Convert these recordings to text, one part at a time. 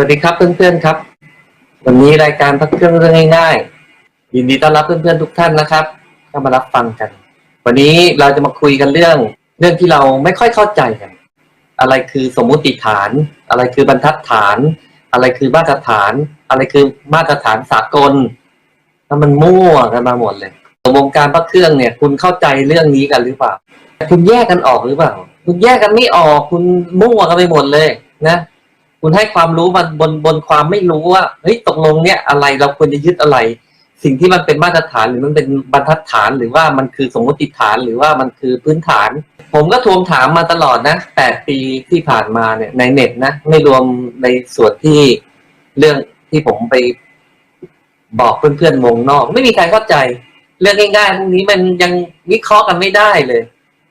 วัสดีครับเพื่อนๆครับ วันนี้รายการพักเครื่องเรื่องง่ายๆยินดีต้อนรับเพื่อนๆทุกท่านนะครับเข้ามารับฟังกัน วันนี้เราจะมาคุยกันเรื่อง เรื่องที่เราไม่ค่อยเข้าใจกัน อะไรคือสมมุติฐาน อะไรคือบรรทัดฐาน อะไรคือมาตรฐาน อะไรคือมาตรฐานสากลแล้วมันมั่วกันมาหมดเลยวงการพระเครื่องเนี่ย คุณเข้าใจเรื่องนี้กันหรือเปล่า คุณแยกกันออกหรือเปล่า คุณแยกกันไม่ออก คุณมั่วกันไปหมดเลยนะ คุณให้ความรู้มันบนบนความไม่รู้ว่าเฮ้ยตกลงเนี่ยอะไรเราควรจะยึดอะไร สิ่งที่มันเป็นมาตรฐานหรือมันเป็นบรรทัดฐานหรือว่ามันคือสมมติฐานหรือว่ามันคือพื้นฐาน ผมก็ทวงถามมาตลอดนะแปดปีที่ผ่านมาเนี่ยในเน็ตนะไม่รวมในส่วนที่เรื่องที่ผมไปบอกเพื่อนๆวงนอก ไม่มีใครเข้าใจ เรื่องง่ายๆพวกนี้มันยังวิเคราะห์กันไม่ได้เลย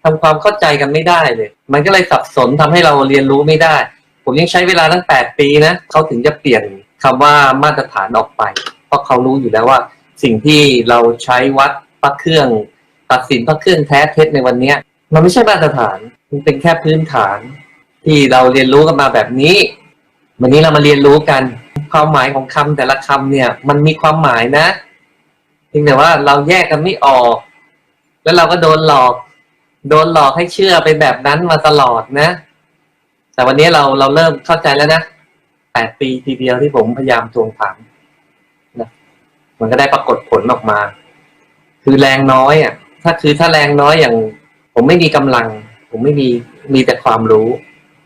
ทำความเข้าใจกันไม่ได้เลย มันก็เลยสับสนทำให้เราเรียนรู้ไม่ได้ ผมยังใช้เวลาตั้งแปดปีนะเขาถึงจะเปลี่ยนคำว่ามาตรฐานออกไป เพราะเขารู้อยู่แล้วว่า สิ่งที่เราใช้วัดพระเครื่อง ตัดสินพระเครื่องแท้เท็จในวันเนี้ย มันไม่ใช่มาตรฐานมันเป็นแค่พื้นฐาน ที่เราเรียนรู้กันมาแบบนี้ วันนี้เรามาเรียนรู้กันความหมายของคำแต่ละคำเนี่ย มันมีความหมายนะเพียงแต่ว่าเราแยกกันไม่ออก แล้วเราก็โดนหลอก โดนหลอกให้เชื่อไปแบบนั้นมาตลอดนะ แต่วันนี้เราเราเริ่มเข้าใจแล้วนะแปดปีทีเดียวที่ผมพยายามทวงถามนะมันก็ได้ปรากฏผลออกมา คือแรงน้อยอะ ถ้าคือถ้าแรงน้อยอย่าง ผมไม่มีกำลัง ผมไม่มีมีแต่ความรู้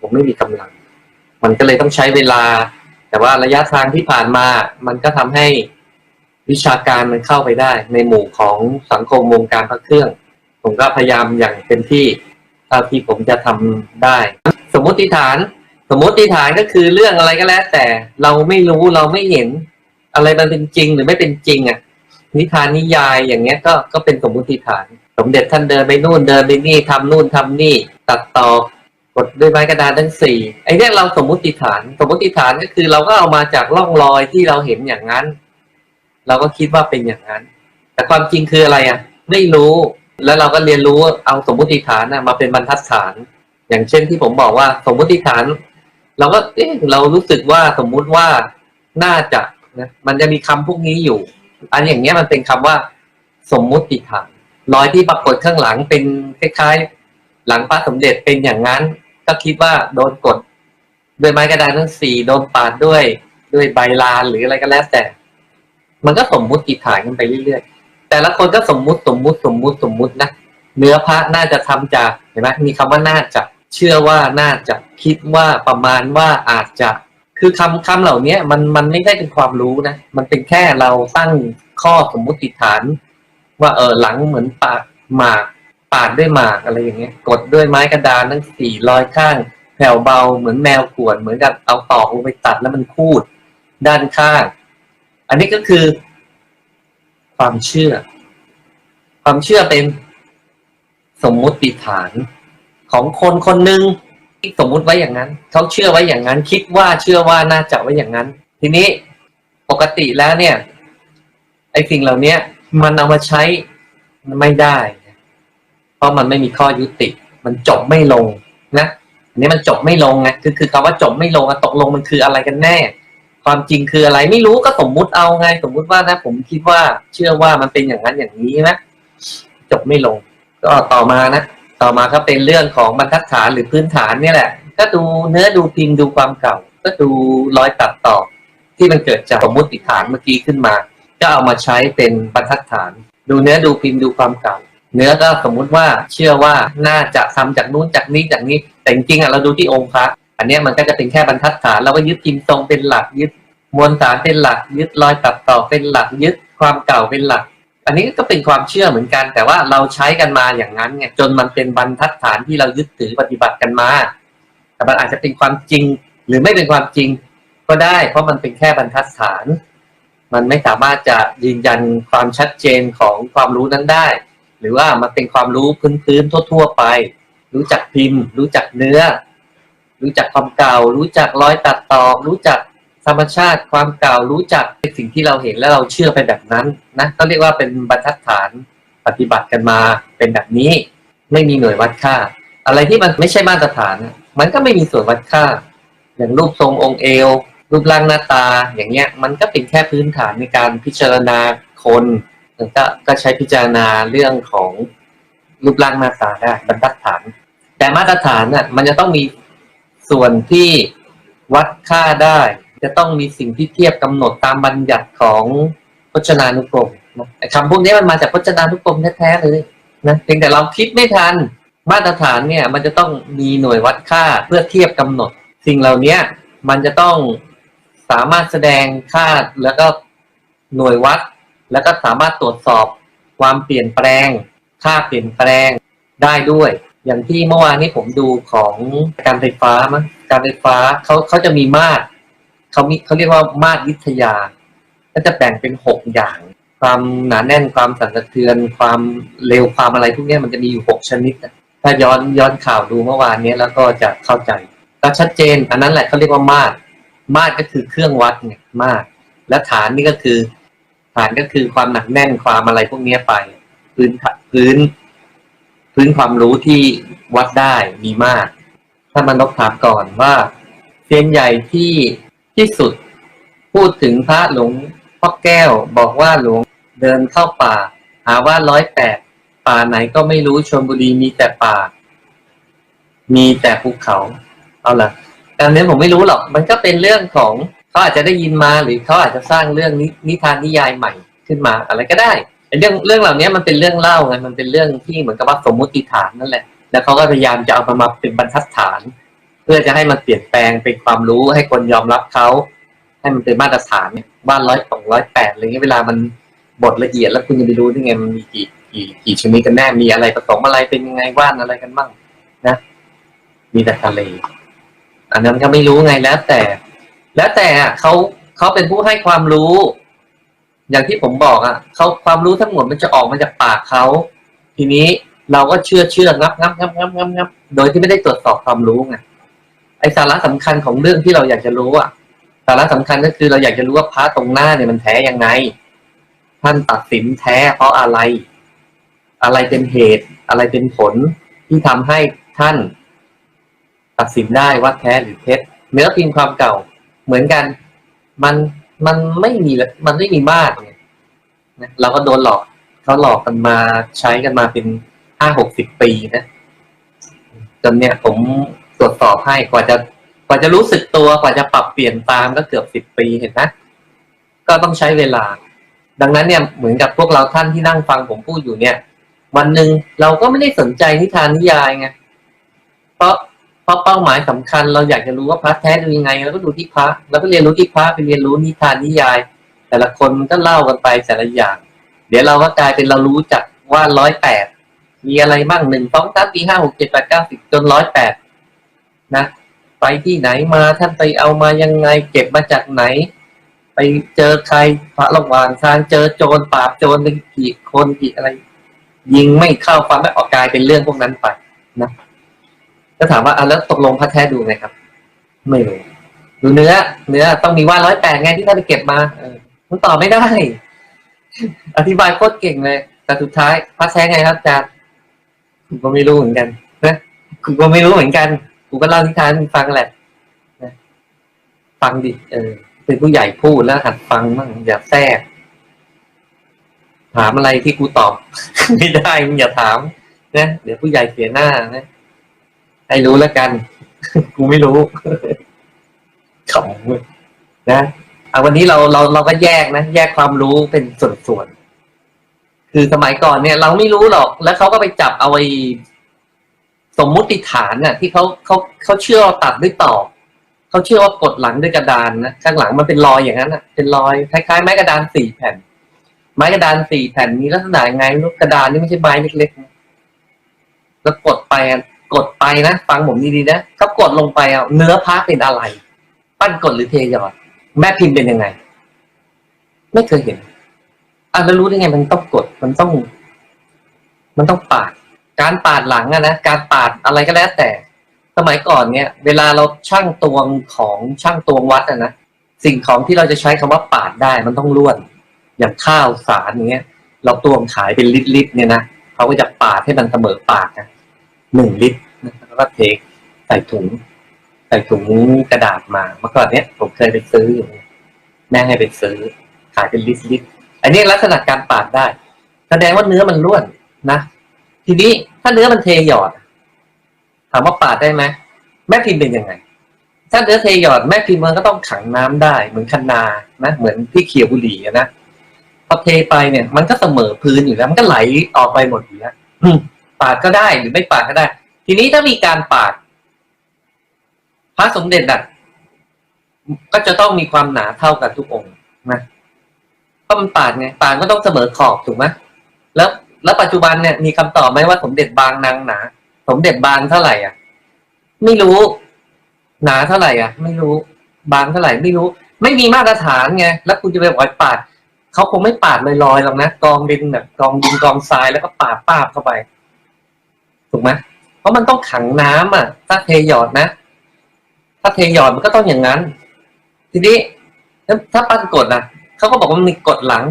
ผมไม่มีกำลัง มันก็เลยต้องใช้เวลา แต่ว่าระยะทางที่ผ่านมา มันก็ทำให้วิชาการมันเข้าไปได้ ในหมู่ของสังคมวงการพระเครื่อง ผมก็พยายามอย่างเต็มที่เท่าที่ผมจะทำได้ มมติฐาน สมมติฐานก็คือเรื่องอะไรก็แล้ว แต่เราไม่รู้เราไม่เห็น อะไรมันเป็นจริงหรือไม่เป็นจริงอะ นิทานนิยายอย่างเงี้ยก็ก็เป็นสมมติฐาน สมเด็จท่านเดินไปนู่นเดินไปนี่ทำนู่นทำนี่ ตัดต่อกดด้วยไม้กระดานทั้งสี่ไอ้เนี่ยเราสมมติฐาน สมมติฐานก็คือเราก็เอามาจากร่องรอยที่เราเห็นอย่างนั้น เราก็คิดว่าเป็นอย่างนั้น แต่ความจริงคืออะไรอะ ไม่รู้แล้วเราก็เรียนรู้เอาสมมติฐานนะมาเป็นบรรทัดฐาน อย่างเช่นที่ผมบอกว่าสมมติฐาน เราก็เอ๊ะเรารู้สึกว่าสมมุติว่าน่าจะนะมันจะมีคำพวกนี้อยู่ อันอย่างเงี้ยมันเป็นคำว่า สมมุติฐานรอยที่ปรากฏข้างหลังเป็นคล้ายๆ หลังพระสมเด็จเป็นอย่างนั้น ก็คิดว่าโดนกดด้วยไม้กระดานทั้งสี่โดนปาดด้วย ด้วยใบลานหรืออะไรก็แล้วแต่ มันก็สมมุติฐานกันไปเรื่อยๆ แต่ละคนก็สมมุติสมมุติสมมุติสมมุตินะเนื้อพระน่าจะทำจากเห็นไหมมีคำว่าน่าจะ เชื่อว่าน่าจะคิดว่าประมาณว่าอาจจะคือคำคำเหล่านี้มันมันไม่ได้เป็นความรู้นะ มันเป็นแค่เราตั้งข้อสมมติฐาน ว่าเออหลังเหมือนปาดหมากปาดด้วยหมากอะไรอย่างเงี้ย กดด้วยไม้กระดานทั้งสี่รอยข้าง แผ่วเบาเหมือนแมวขวดเหมือนกับเอาตอกลงไปตัดแล้วมันคูดด้านข้าง อันนี้ก็คือ ความเชื่อ ความเชื่อเป็นสมมติฐาน ของคนคนหนึ่งสมมุติไว้อย่างนั้นเขาเชื่อไว้อย่างนั้น คิดว่าเชื่อว่าน่าจะไว้อย่างนั้น ทีนี้ปกติแล้วเนี่ยไอ้สิ่งเหล่านี้มันเอามาใช้ไม่ได้ เพราะมันไม่มีข้อยุติ มันจบไม่ลงนะอันนี้มันจบไม่ลงไงคือคือคำว่าจบไม่ลงอะตกลงมันคืออะไรกันแน่ ความจริงคืออะไรไม่รู้ก็สมมุติเอาไง สมมุติว่านะ ผมคิดว่าเชื่อว่ามันเป็นอย่างนั้นอย่างนี้นะจบไม่ลง ก็ต่อมานะ ต่อมาก็เป็นเรื่องของบรรทัดฐานหรือพื้นฐานเนี่ยแหละ ก็ดูเนื้อดูพิมพ์ดูความเก่า ก็ดูรอยตัดต่อ ที่มันเกิดจากสมมติฐานเมื่อกี้ขึ้นมา ก็เอามาใช้เป็นบรรทัดฐาน ดูเนื้อดูพิมพ์ดูความเก่า เนื้อก็สมมุติว่าเชื่อว่าน่าจะทำจากนู้นจากนี้จากนี้ แต่จริงๆอะเราดูที่องค์พระอันนี้มันก็จะเป็นแค่บรรทัดฐานเราก็ยึดพิมพ์ทรงเป็นหลักยึดมวลสารเป็นหลัก ยึดรอยตัดต่อเป็นหลักยึดความเก่าเป็นหลัก อันนี้ก็เป็นความเชื่อเหมือนกัน แต่ว่าเราใช้กันมาอย่างนั้นไงจนมันเป็นบรรทัดฐานที่เรายึดถือปฏิบัติกันมาแต่มันอาจจะเป็นความจริงหรือไม่เป็นความจริงก็ได้ เพราะมันเป็นแค่บรรทัดฐาน มันไม่สามารถจะยืนยันความชัดเจนของความรู้นั้นได้ หรือว่ามันเป็นความรู้พื้นๆทั่ว ๆ ไป รู้จักพิมพ์ รู้จักเนื้อ รู้จักความเก่า รู้จักรอยตัดต่อรู้จัก ธรรมชาติความเก่ารู้จักสิ่งที่เราเห็นแล้วเราเชื่อไปแบบนั้นนะก็เรียกว่าเป็นบรรทัดฐานปฏิบัติกันมาเป็นแบบนี้ ไม่มีหน่วยวัดค่า อะไรที่มันไม่ใช่มาตรฐาน มันก็ไม่มีส่วนวัดค่า อย่างรูปทรงองค์เอว รูปร่างหน้าตาอย่างเงี้ยมันก็เป็นแค่พื้นฐานในการพิจารณาคนก็ก็ใช้พิจารณาเรื่องของรูปร่างหน้าตาได้บรรทัดฐาน แต่มาตรฐานน่ะมันจะต้องมีส่วนที่วัดค่าได้ จะต้องมีสิ่งที่เทียบกำหนดตามบัญญัติของพจนานุกรมคำพวกนี้มันมาจากพจนานุกรมแท้ๆเลยนะเพียงแต่เราคิดไม่ทันมาตรฐานเนี่ยมันจะต้องมีหน่วยวัดค่าเพื่อเทียบกำหนด สิ่งเหล่านี้มันจะต้องสามารถแสดงค่าแล้วก็หน่วยวัด แล้วก็สามารถตรวจสอบความเปลี่ยนแปลง ค่าเปลี่ยนแปลงได้ด้วย อย่างที่เมื่อวานนี้ผมดูของการไฟฟ้ามั้งการไฟฟ้าเขาเขาจะมีมาตร เขามีเขาเรียกว่ามาตรวิทยา ก็จะแบ่งเป็นหกอย่าง ความหนาแน่นความสั่นสะเทือน ความเร็วความอะไรพวกเนี้ยมันจะมีอยู่หกชนิด ถ้าย้อนย้อนข่าวดูเมื่อวานนี้แล้วก็จะเข้าใจก็ชัดเจน อันนั้นแหละเขาเรียกว่ามาตรมาตรก็คือเครื่องวัดเนี่ยมาตรและฐานนี่ก็คือ ฐานก็คือความหนักแน่นความอะไรพวกเนี้ไป พื้นพื้น พื้นความรู้ที่วัดได้มีมาก ถ้ามันต้องถามก่อนว่าเซียนใหญ่ที่ ที่สุด พูดถึงพระหลวงพ่อแก้วบอกว่าหลวงเดินเข้าป่า หาว่าร้อยแปดป่าไหนก็ไม่รู้ชนบุรีมีแต่ป่า มีแต่ภูเขา เอาล่ะการนี้ผมไม่รู้หรอก มันก็เป็นเรื่องของเขาอาจจะได้ยินมาหรือเขาอาจจะสร้างเรื่องนินทานนิยายใหม่ขึ้นมาอะไรก็ได้เรื่องเรื่องเหล่านี้มันเป็นเรื่องเล่าไงมันเป็นเรื่องที่เหมือนกับว่าสมมุติฐานนั่นแหละ แล้วเขาก็พยายามจะเอามามาเป็นบรรทัดฐาน เพื่อจะให้มันเปลี่ยนแปลงเป็นความรู้ให้คนยอมรับเขาให้มันเป็นมาตรฐานเนี่ยบ้านร้อยสองร้อยแปดอะไรเงี้ยเวลามันบทละเอียดแล้วคุณจะไปรู้ได้ไงมันมีกี่กี่กี่ชนิดกันแน่มีอะไรผสมอะไรเป็นยังไงว่านอะไรกันบ้างนะ มีแต่ทะเลอันนั้นก็ไม่รู้ไงแล้วแต่ แล้วแต่เขาเขาเป็นผู้ให้ความรู้ อย่างที่ผมบอกอะเขาความรู้ทั้งหมดมันจะออกมาจากปากเขาทีนี้เราก็เชื่อเชื่องับงับงับงับงับงับโดยที่ไม่ได้ตรวจสอบความรู้ไง ไอสาระสำคัญของเรื่องที่เราอยากจะรู้อะ สาระสำคัญก็คือเราอยากจะรู้ว่าพระตรงหน้าเนี่ยมันแท้ยังไง ท่านตัดสินแท้ เพราะอะไร อะไรเป็นเหตุ อะไรเป็นผลที่ทำให้ท่าน ตัดสินได้ว่าแท้หรือเท็จเนื้อพิมพ์ความเก่าเหมือนกัน มันมันไม่มีมันไม่มีมากเนี่ยนะเราก็โดนหลอกเขาหลอกกันมาใช้กันมาเป็นห้าหกสิบปีนะจนเนี่ยผม ตรวจสอบให้กว่าจะกว่าจะรู้สึกตัวกว่าจะปรับเปลี่ยนตามก็เกือบสิบปีเห็นไหมก็ต้องใช้เวลา ดังนั้นเนี่ยเหมือนกับพวกเราท่านที่นั่งฟังผมพูดอยู่เนี่ย วันหนึ่งเราก็ไม่ได้สนใจนิทานนิยายไงเพราะเพราะเป้าหมายสำคัญ เราอยากจะรู้ว่าพระแท้ดูยังไงเราก็ดูที่พระแล้วก็เรียนรู้ที่พระไปเรียนรู้นิทานนิยาย แต่ละคนมันก็เล่ากันไปแต่ละอย่าง เดี๋ยวเราก็กลายเป็นเรารู้จักว่าร้อยแปดมีอะไรบ้างหนึ่งสองสามสี่ห้าหกเจ็ดแปดเก้าสิบจนร้อยแปด นะไปที่ไหนมาท่านไปเอามายังไง เก็บมาจากไหน ไปเจอใครพระระหว่างทางเจอโจรปราบโจรเป็นกี่คนกี่อะไร ยิงไม่เข้าฟันไม่ออกกายเป็นเรื่องพวกนั้นไปนะก็ถามว่าอะแล้วตกลงพระแท้ดูไงครับ ไม่รู้ดูเนื้อ เนื้อต้องมีว่าร้อยแปดไงที่ท่านไปเก็บมาเออมันตอบไม่ได้ อธิบายโคตรเก่งเลย แต่สุดท้ายพระแท้ไงครับอาจารย์ผมก็ไม่รู้เหมือนกันนะผมก็ไม่รู้เหมือนกัน กูก็เล่านิทานให้มึงฟังแหละฟังดิเออ เป็นผู้ใหญ่พูดแล้วหัดฟังบ้างอย่าแทรกถามอะไรที่กูตอบ ไม่ได้มึงอย่าถามนะเดี๋ยวผู้ใหญ่เสียหน้านะให้รู้แล้วกัน กูไม่รู้ขำนะอะวันนี้เราเราเราก็แยกนะ แยกความรู้เป็นส่วนๆคือสมัยก่อนเนี่ย เราไม่รู้หรอก แล้วเขาก็ไปจับเอาไอ้ สมมุติฐานน่ะ ที่เขาเขาเขาเชื่อว่าตัดด้วยตอกเขาเชื่อว่ากดหลังด้วยกระดานนะข้างหลังมันเป็นรอยอย่างนั้นอะ เป็นรอยคล้ายๆไม้กระดานสี่แผ่น ไม้กระดานสี่แผ่นมีลักษณะยังไงลูกกระดานนี่ไม่ใช่ไม้เล็กๆแล้วกดไปกดไปนะฟังผมดีๆนะเขากดลงไปอะเนื้อผ้าเป็นอะไร ปั้นกดหรือเทหยอดแม่พิมพ์เป็นยังไง ไม่เคยเห็นอะแล้วรู้ได้ไงมันต้องกดมันต้อง มันต้องปาด การปาดหลังอะนะการปาดอะไรก็แล้วแต่ สมัยก่อนเนี่ย เวลาเราช่างตวงของช่างตวงวัดอะนะสิ่งของที่เราจะใช้คำว่าปาดได้มันต้องล้วน อย่างข้าวสารอย่างเงี้ย เราตวงขายเป็นลิตรๆเนี่ยนะเขาก็จะปาดให้มันเสมอปากนะหนึ่งลิตรนะแล้วก็เทใส่ถุงใส่ถุงกระดาษมาเมื่อก่อนเนี้ยผมเคยไปซื้ออยู่แม่ให้ไปซื้อขายเป็นลิตรลิตรอันนี้ลักษณะการปาดได้ แสดงว่าเนื้อมันร่วนนะ ทีนี้ถ้าเนื้อมันเทหยอด ถามว่าปาดได้ไหมแม่พิมพ์เป็นยังไง ถ้าเนื้อเทหยอดแม่พิมพ์มันก็ต้องขังน้ำได้ เหมือนคันนานะเหมือนที่เขียวบุหรี่นะพอเทไปเนี่ย มันก็เสมอพื้นอยู่แล้ว มันก็ไหลออกไปหมดอยู่แล้วปาดก็ได้หรือไม่ปาดก็ได้ ทีนี้ถ้ามีการปาด พระสมเด็จอะก็จะต้องมีความหนาเท่ากันทุกองค์นะเพราะมันปาดไงปาดก็ต้องเสมอขอบถูกไหม แล้วปัจจุบันเนี่ยมีคำตอบไหมว่าสมเด็จบางนางหนา สมเด็จบางเท่าไหร่อะ ไม่รู้ หนาเท่าไหร่อะ ไม่รู้ บางเท่าไหร่ไม่รู้ ไม่มีมาตรฐานไงแล้วคุณจะไปบอกว่าปาดเขาคงไม่ปาดลอยๆหรอกนะกองดินแบบกองดินกองทรายแล้วก็ปาดป้าบเข้าไป ถูกไหมเพราะมันต้องขังน้ำอะ ถ้าเทหยอดนะ ถ้าเทหยอดมันก็ต้องอย่างนั้น ทีนี้ถ้าปั้นกดอะเขาก็บอกว่ามันมีกดหลัง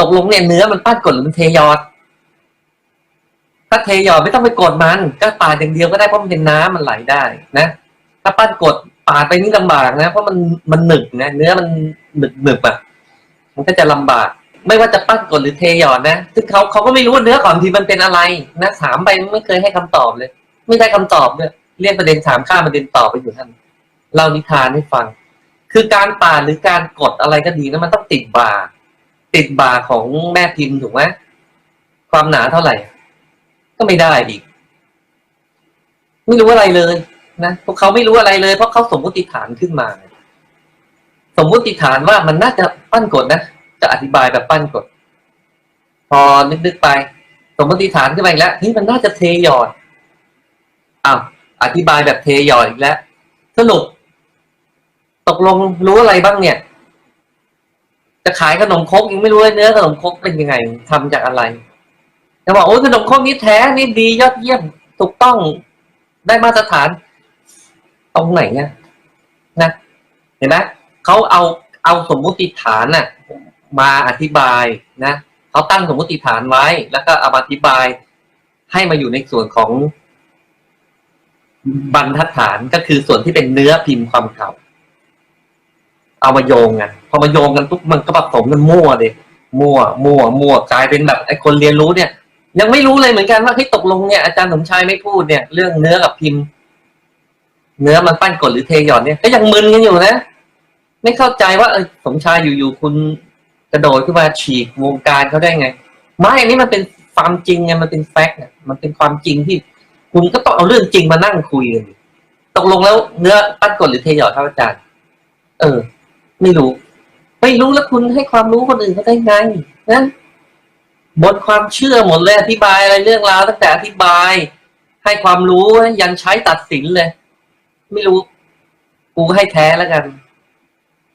ตกลงเนี่ยเนื้อมันปั้นกดหรือมันเทหยอด ถ้าเทหยอดไม่ต้องไปกดมัน ก็ปาดอย่างเดียวก็ได้เพราะมันเป็นน้ำมันไหลได้นะ ถ้าปั้นกดปาดไปนี่ลำบากนะ เพราะมันมันหนึบนะเนื้อมันหนึบหนึบอะมันก็จะลำบาก ไม่ว่าจะปั้นกดหรือเทหยอดนะซึ่งเขาเขาก็ไม่รู้ว่าเนื้อก่อนทีมันเป็นอะไรนะถามไปไม่เคยให้คำตอบเลย ไม่ได้คำตอบเลยเรียกประเด็นถามข้ามประเด็นตอบไปอยู่ท่านเล่านิทานให้ฟัง คือการปาดหรือการกดอะไรก็ดีนะมันต้องติดบาติดบาของแม่พิมพ์ถูกไหมความหนาเท่าไหร่ ก็ไม่ได้อีก ไม่รู้อะไรเลยนะพวกเขาไม่รู้อะไรเลย เพราะเขาสมมติฐานขึ้นมา สมมติฐานว่ามันน่าจะปั้นกดนะจะอธิบายแบบปั้นกดพอนึกๆไป สมมติฐานขึ้นมาอีกแล้วนี่มันน่าจะเทหยอดอ้าวอธิบายแบบเทหยอดอีกแล้วสรุปตกลงรู้อะไรบ้างเนี่ย จะขายขนมครกยังไม่รู้เลยเนื้อขนมครกเป็นยังไงทำจากอะไร จะบอกโอ้ยขนมครกนี้แท้นี่ดียอดเยี่ยมถูกต้องได้มาตรฐาน ตรงไหนเนี่ยนะเห็นไหมเขาเอาเอาสมมุติฐานน่ะ มาอธิบายนะเขาตั้งสมมุติฐานไว้ แล้วก็เอามาอธิบาย ให้มาอยู่ในส่วนของบรรทัดฐานก็คือส่วนที่เป็นเนื้อพิมพ์ความเก่า เอามาโยงกันพอมาโยงกันปุ๊บมันก็ผสมกันมั่วเลยมั่ว มั่ว มั่วกลายเป็นแบบไอ้คนเรียนรู้เนี่ย ยังไม่รู้เลยเหมือนกันว่าที่ตกลงเนี่ยอาจารย์สมชายไม่พูดเนี่ย เรื่องเนื้อกับพิมพ์ เนื้อมันปั้นกดหรือเทหยอดเนี่ย ก็ยังมึนกันอยู่นะ ไม่เข้าใจว่าเออสมชายอยู่ๆคุณกระโดดขึ้นมาฉีกวงการเขาได้ไงไม่อันนี้มันเป็นความจริงไงมันเป็นแฟกต์มันเป็นความจริงที่ คุณก็ต้องเอาเรื่องจริงมานั่งคุยกันตกลงแล้วเนื้อปั้นกดหรือเทหยอดครับอาจารย์ เออ ไม่รู้ ไม่รู้แล้วคุณให้ความรู้คนอื่นเขาได้ไงนะ บนความเชื่อหมดเลยอธิบายอะไรเรื่องราวตั้งแต่อธิบาย ให้ความรู้ยันใช้ตัดสินเลย ไม่รู้ กูให้แท้แล้วกัน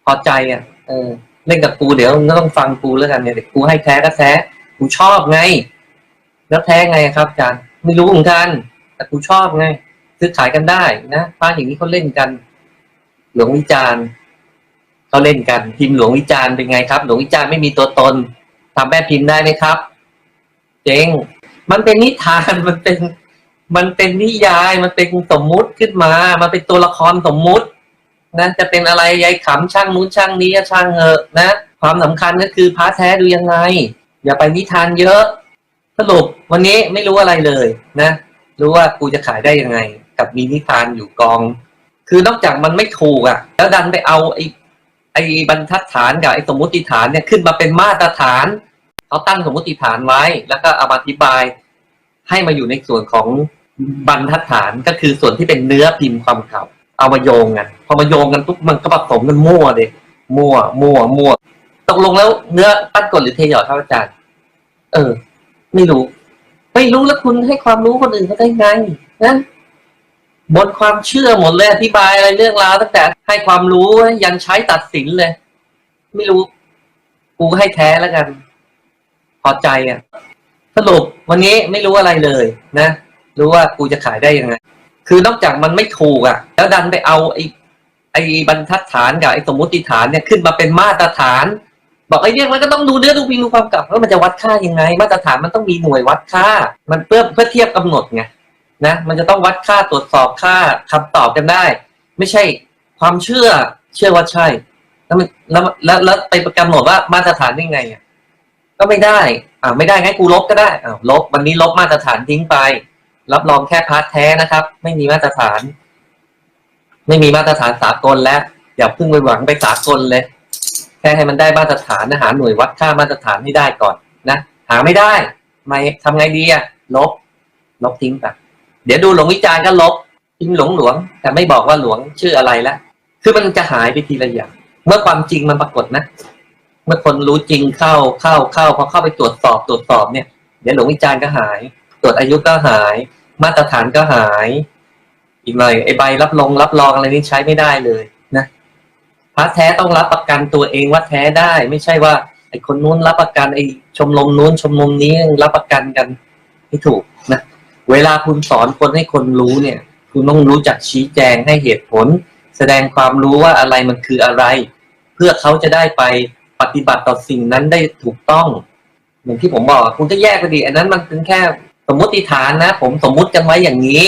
พอใจอะ เออเล่นกับกูเดี๋ยวมึงก็ต้องฟังกูแล้วกันเนี่ยกูให้แท้ก็แท้กูชอบไง แล้วแท้ไงครับอาจารย์ไม่รู้เหมือนกัน แต่กูชอบไงซื้อขายกันได้นะพระอย่างนี้เขาเล่นกัน หลวงวิจารณ์เขาเล่นกันพิมพ์หลวงวิจารณ์เป็นไงครับ หลวงวิจารณ์ไม่มีตัวตนทำแม่พิมพ์ได้ไหมครับ เจ๊งมันเป็นนิทานมันเป็น มันเป็นนิยายมันเป็นสมมุติขึ้นมา มันเป็นตัวละครสมมุตินะจะเป็นอะไรยายขำช่างนู้นช่างนี้ช่างเหอะนะความสำคัญก็คือพระแท้ดูยังไง อย่าไปนิทานเยอะ สรุปวันนี้ไม่รู้อะไรเลยนะ รู้ว่ากูจะขายได้ยังไง กับมีนิทานอยู่กอง คือนอกจากมันไม่ถูกอะ แล้วดันไปเอาไอ้ไอ้บรรทัดฐานกับไอ้สมมติฐานเนี่ยขึ้นมาเป็นมาตรฐาน เขาตั้งสมมติฐานไว้ แล้วก็เอามาอธิบายให้มาอยู่ในส่วนของบรรทัดฐานก็คือส่วนที่เป็นเนื้อพิมพ์ความเก่าเอามาโยงกันพอมาโยงกันปุ๊บมันก็ผสมกันมั่วเลยมั่ว มั่ว มั่ว ตกลงแล้วเนื้อปั้นกดหรือเทหยอดครับอาจารย์ เออ ไม่รู้ ไม่รู้แล้วคุณให้ความรู้คนอื่นเขาได้ไงนะบนความเชื่อหมดเลยอธิบายอะไรเรื่องราวตั้งแต่ให้ความรู้ยันใช้ตัดสินเลย ไม่รู้ กูให้แท้แล้วกัน พอใจอะสรุปวันนี้ไม่รู้อะไรเลยนะ รู้ว่ากูจะขายได้ยังไง คือนอกจากมันไม่ถูกอะ แล้วดันไปเอาไอ้ไอ้บรรทัดฐานกับไอ้สมมติฐานเนี่ยขึ้นมาเป็นมาตรฐาน บอกไอ้เนี่ยมันก็ต้องดูเนื้อดูพิมดูความเก่าแล้วมันจะวัดค่ายังไง มาตรฐานมันต้องมีหน่วยวัดค่า มันเพื่อเพื่อเทียบกำหนดไงนะมันจะต้องวัดค่าตรวจสอบค่าคำตอบกันได้ ไม่ใช่ความเชื่อเชื่อว่าใช่ แล้วมันแล้วแล้วแล้วไปกำหนดว่ามาตรฐานได้ไงอะ ก็ไม่ได้อ่าไม่ได้งั้นกูลบก็ได้อ่าลบวันนี้ลบมาตรฐานทิ้งไป รับรองแค่พาร์ทแท้นะครับ ไม่มีมาตรฐาน ไม่มีมาตรฐานสากลแล้วอย่าเพิ่งไปหวังไปสากลเลย แค่ให้มันได้มาตรฐานนะหาหน่วยวัดค่ามาตรฐานให้ได้ก่อนนะหาไม่ได้ไม่ทำไงดีอะลบ ลบทิ้งไปเดี๋ยวดูหลวงวิจารณ์ก็ลบทิ้งหลงหลวง แต่ไม่บอกว่าหลวงชื่ออะไรแล้วคือมันจะหายไปทีละอย่าง เมื่อความจริงมันปรากฏนะ เมื่อคนรู้จริงเข้าเข้าเข้าพอเข้าไปตรวจสอบตรวจสอบเนี่ยเดี๋ยวหลวงวิจารณ์ก็หาย ตรวจอายุก็หาย มาตรฐานก็หาย อีกหน่อยไอ้ใบรับรองรับรองอะไรนี่ใช้ไม่ได้เลยนะพระแท้ต้องรับประกันตัวเองว่าแท้ได้ ไม่ใช่ว่าไอ้คนนู้นรับประกันไอ้ชมรมนู้นชมรมนี้รับประกันกันไม่ถูกนะเวลาคุณสอนคนให้คนรู้เนี่ย คุณต้องรู้จักชี้แจงให้เหตุผล แสดงความรู้ว่าอะไรมันคืออะไร เพื่อเขาจะได้ไป ปฏิบัติต่อสิ่งนั้นได้ถูกต้อง อย่างที่ผมบอกคุณก็แยกไปดี อันนั้นมันเป็นแค่สมมติฐานนะ ผมสมมุติกันไว้อย่างนี้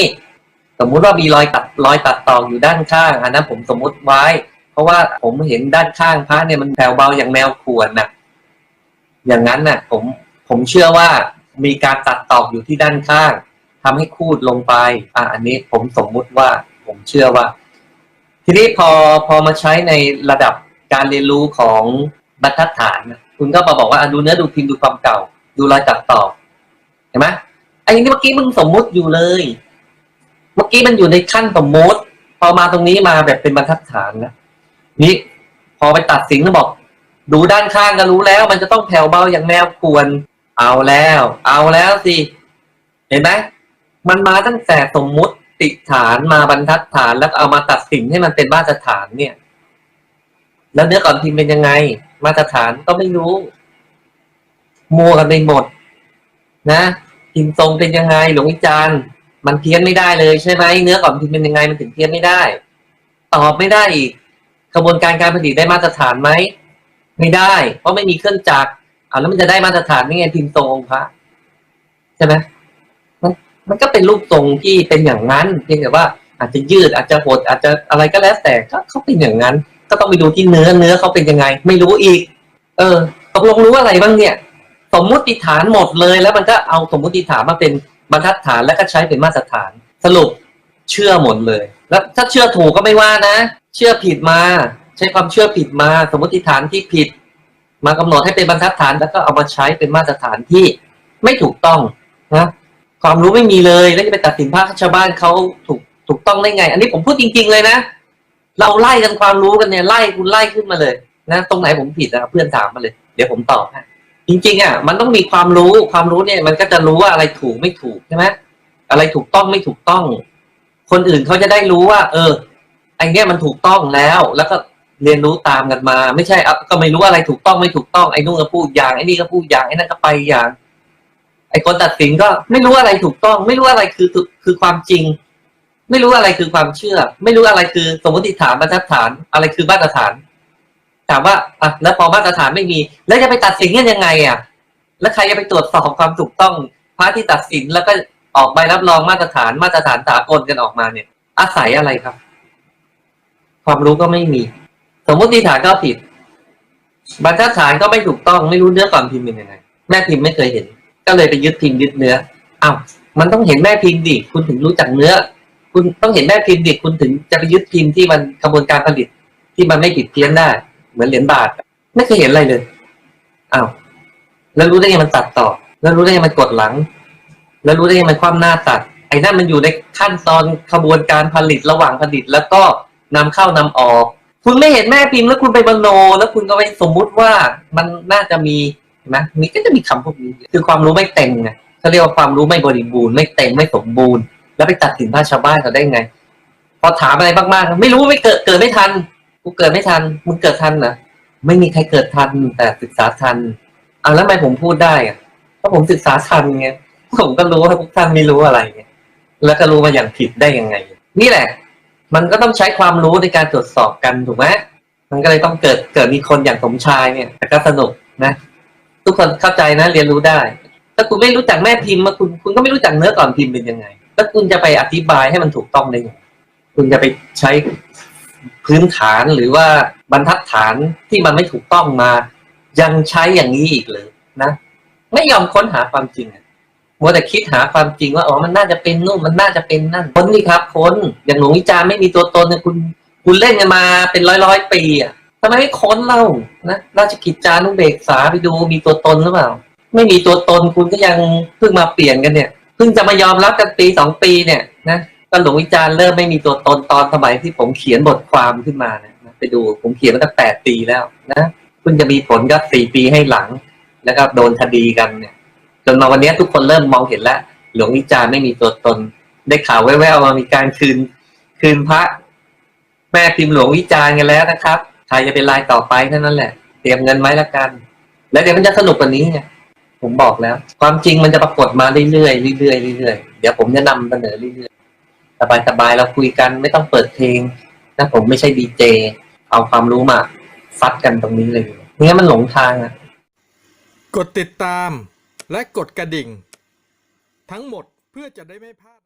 สมมุติว่ามีรอยตัดรอยตัดต่ออยู่ด้านข้าง อันนั้นผมสมมุติไว้ เพราะว่าผมเห็นด้านข้างพระเนี่ยมันแผ่วเบาอย่างแมวขวนน่ะ อย่างนั้นน่ะ ผมผมเชื่อว่ามีการตัดต่ออยู่ที่ด้านข้างทำให้คูดลงไป อะอันนี้ผมสมมุติว่าผมเชื่อว่า ทีนี้พอพอมาใช้ในระดับการเรียนรู้ของ บรรทัดฐานนะคุณก็มาบอกว่าดูเนื้อดูพิมพ์ดูความเก่า ดูรอยตัดต่อเห็นไหมไอ้ยังนี่เมื่อกี้มึงสมมุติอยู่เลย เมื่อกี้มันอยู่ในขั้นสมมติ พอมาตรงนี้มาแบบเป็นบรรทัดฐานนะนี่พอไปตัดสินก็บอก ดูด้านข้างก็รู้แล้ว มันจะต้องแผ่วเบาอย่างแนวควร เอาแล้ว เอาแล้วสิเห็นไหมมันมาตั้งแต่สมมุติฐานมาบรรทัดฐานแล้วเอามาตัดสินให้มันเป็นมาตรฐานเนี่ย แล้วเนื้อก่อนพิมพ์เป็นยังไง มาตรฐานก็ไม่รู้ มัวกันไปหมด นะพิมพ์ทรงเป็นยังไงหลวงวิจารณ์ มันเพี้ยนไม่ได้เลยใช่ไหมเนื้อก่อนพิมพ์เป็นยังไงมันถึงเพี้ยนไม่ได้ ตอบไม่ได้อีกกระบวนการการผลิตได้มาตรฐานไหมไม่ได้ เพราะไม่มีเครื่องจักรอ่าแล้วมันจะได้มาตรฐานได้ไงพิมพ์ทรงองค์พระใช่ไหมมันมันก็เป็นรูปทรงที่เป็นอย่างนั้นเพียงแต่ว่าอาจจะยืดอาจจะหดอาจจะอะไรก็แล้วแต่ก็เขาเป็นอย่างนั้น ก็ต้องไปดูที่เนื้อเนื้อเขาเป็นยังไง ไม่รู้อีก เออตกลงรู้อะไรบ้างเนี่ย สมมุติฐานหมดเลย แล้วมันก็เอาสมมุติฐานมาเป็นบรรทัดฐานแล้วก็ใช้เป็นมาตรฐาน สรุปเชื่อหมดเลย แล้วถ้าเชื่อถูกก็ไม่ว่านะ เชื่อผิดมา ใช้ความเชื่อผิดมา สมมติฐานที่ผิด มากำหนดให้เป็นบรรทัดฐานแล้วก็เอามาใช้เป็นมาตรฐานที่ไม่ถูกต้องนะความรู้ไม่มีเลยแล้วจะไปตัดสินภาคชาวบ้านเขาถูกถูกต้องได้ไง อันนี้ผมพูดจริง ๆ เลยนะ เราไล่กันความรู้กันเนี่ยไล่คุณไล่ขึ้นมาเลยนะตรงไหนผมผิดนะครับเพื่อนถามมาเลย เดี๋ยวผมตอบให้จริงๆอะมันต้องมีความรู้ความรู้เนี่ย มันก็จะรู้ว่าอะไรถูกไม่ถูกใช่ไหมอะไรถูกต้องไม่ถูกต้อง คนอื่นเขาจะได้รู้ว่า เออไอเนี้ยมันถูกต้องแล้ว แล้วก็เรียนรู้ตามกันมา ไม่ใช่ก็ไม่รู้อะไรถูกต้องไม่ถูกต้องไอ้นู่นก็พูดอย่างไอ้นี่ก็พูดอย่างไอ้นั่นก็ไปอย่าง ไอ้คนตัดสินก็ไม่รู้อะไรถูกต้อง ไม่รู้อะไรคือคือความจริง ไม่รู้อะไรคือความเชื่อ ไม่รู้อะไรคือสมมติฐานบรรทัดฐาน อะไรคือมาตรฐาน ถามว่าอะแล้วพอมาตรฐานไม่มี แล้วจะไปตัดสินกันยังไงอะ แล้วใครจะไปตรวจสอบความถูกต้องพระที่ตัดสินแล้วก็ออกใบรับรองมาตรฐานมาตรฐานสากลกันออกมาเนี่ย อาศัยอะไรครับ ความรู้ก็ไม่มี สมมติฐานก็ผิดบรรทัดฐานก็ไม่ถูกต้องไม่รู้เนื้อก่อนพิมพ์เป็นยังไง แม่พิมพ์ไม่เคยเห็น ก็เลยไปยึดพิมพ์ยึดเนื้ออ้าวมันต้องเห็นแม่พิมพ์ดิคุณถึงรู้จักเนื้อ คุณต้องเห็นแม่พิมพ์ดิคุณถึงจะไปยึดพิมพ์ที่มันกระบวนการผลิต ที่มันไม่ผิดเพี้ยนได้ เหมือนเหรียญบาท ไม่เคยเห็นอะไรเลยอ้าวแล้วรู้ได้ไงมันตัดต่อ แล้วรู้ได้ไงมันกดหลัง แล้วรู้ได้ไงมันคว่ำหน้าตัด ไอ้นั่นมันอยู่ในขั้นตอนขบวนการผลิตระหว่างผลิต แล้วก็นำเข้านำออก คุณไม่เห็นแม่พิมพ์แล้วคุณไปบโน แล้วคุณก็ไปสมมุติว่ามันน่าจะมีเห็นไหมมีก็จะมีคำพวกนี้ คือความรู้ไม่เต็มไงเขาเรียกว่าความรู้ไม่บริบูรณ์ไม่เต็มไม่สมบูรณ์ แล้วไปตัดสินภาคชาวบ้านเขาได้ไง พอถามอะไรมากๆไม่รู้ไม่เกิดเกิดไม่ทันกูเกิดไม่ทันมึงเกิดทันเหรอไม่มีใครเกิดทันแต่ศึกษาทันอะแล้วทำไมผมพูดได้อะเพราะผมศึกษาทันไงผมก็รู้ว่าพวกท่านไม่รู้อะไรไงแล้วก็รู้มาอย่างผิดได้ยังไง นี่แหละ มันก็ต้องใช้ความรู้ในการตรวจสอบกันถูกไหมมันก็เลยต้องเกิดเกิดมีคนอย่างสมชายเนี่ยแต่ก็สนุกนะ ทุกคนเข้าใจนะเรียนรู้ได้ถ้าคุณไม่รู้จักแม่พิมพ์มาคุณคุณก็ไม่รู้จักเนื้อก่อนพิมพ์เป็นยังไง แล้วคุณจะไปอธิบายให้มันถูกต้องได้ยังไงคุณจะไปใช้พื้นฐานหรือว่าบรรทัดฐานที่มันไม่ถูกต้องมา ยังใช้อย่างนี้อีกเลยนะ ไม่ยอมค้นหาความจริงมัวแต่คิดหาความจริงว่าอ๋อมันน่าจะเป็นนู่นมันน่าจะเป็นนั่นคนนี่ครับค้นอย่างหลวงวิจารไม่มีตัวตนเนี่ยคุณ คุณเล่นกันมาเป็นร้อยร้อยปีอะทำไมไม่ค้นเล่านะราชกิจจานุเบกษาไปดูมีตัวตนหรือเปล่า ไม่มีตัวตนคุณก็ยังเพิ่งมาเปลี่ยนกันเนี่ย เพิ่งจะมายอมรับกันปีสองปีเนี่ยนะก็หลวงวิจารณ์เริ่มไม่มีตัวตนตอนสมัยที่ผมเขียนบทความขึ้นมาเนยนะไปดูผมเขียนมาตั้งแปดปีแล้วนะเพิ่งจะมีผลก็สี่ปีให้หลัง แล้วก็โดนคดีกันเนี่ย จนมาวันนี้ทุกคนเริ่มมองเห็นแล้ว หลวงวิจารณ์ไม่มีตัวตน ได้ข่าวแว่วๆมามีการคืน คืนพระ แม่พิมพ์หลวงวิจารณ์กันแล้วนะครับใครจะเป็นรายต่อไปเท่านั้นแหละ เตรียมเงินไว้ละกัน แล้วเดี๋ยวมันจะสนุกกว่านี้ไง ผมบอกแล้ว ความจริงมันจะปรากฏมาเรื่อยๆเรื่อยๆเรื่อยๆเดี๋ยวผมจะนำเสนอเรื่อยๆสบายๆเราคุยกันไม่ต้องเปิดเพลงนะผมไม่ใช่ดีเจเอาความรู้มาฟัดกันตรงนี้เลยไม่งั้นมันหลงทางอะกดติดตามและกดกระดิ่ง ทั้งหมดเพื่อจะได้ไม่พลาด